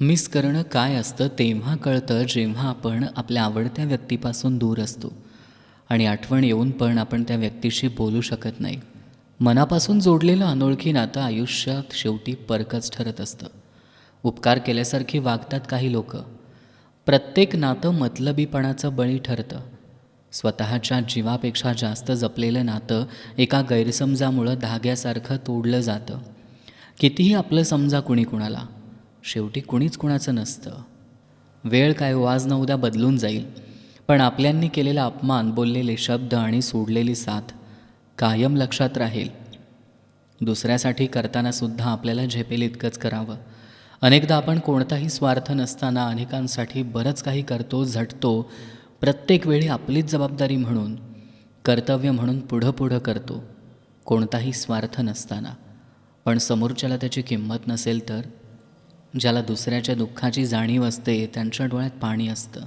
Miss करणं काय असतं तेव्हा कळतं जेव्हा आपण आपल्या आवडत्या व्यक्तीपासून दूर असतो. आणि आठवण येऊन पण आपण त्या व्यक्तीशी बोलू शकत नाही. मनापासून जोडलेलं अनोळखी नातं आयुष्यात शेवटी परकच ठरत असतं. उपकार केल्यासारखी वागतात काही लोक. प्रत्येक नातं मतलबीपणाचं बळी ठरतं. स्वतःच्या जीवापेक्षा जास्त जपलेलं नातं एका गैरसमजामुळं धाग्यासारखं तोडलं जातं. कितीही आपलं समजा कुणी कुणाला शेवटी कुणीच कुणाचं नसतं. वेळ काय वाज आज न उद्या बदलून जाईल. पण आपल्यांनी केलेला अपमान बोललेले शब्द आणि सोडलेली साथ कायम लक्षात राहील. दुसऱ्यासाठी करताना सुद्धा आपल्याला झेपेल इतकंच करावं. अनेकदा आपण कोणताही स्वार्थ नसताना अनेकांसाठी बरंच काही करतो झटतो प्रत्येक वेळी आपलीच जबाबदारी म्हणून कर्तव्य म्हणून पुढं पुढं करतो कोणताही स्वार्थ नसताना. पण समोरच्याला त्याची किंमत नसेल तर ज्याला दुसऱ्याच्या दुःखाची जाणीव असते त्यांच्या डोळ्यात पाणी असतं.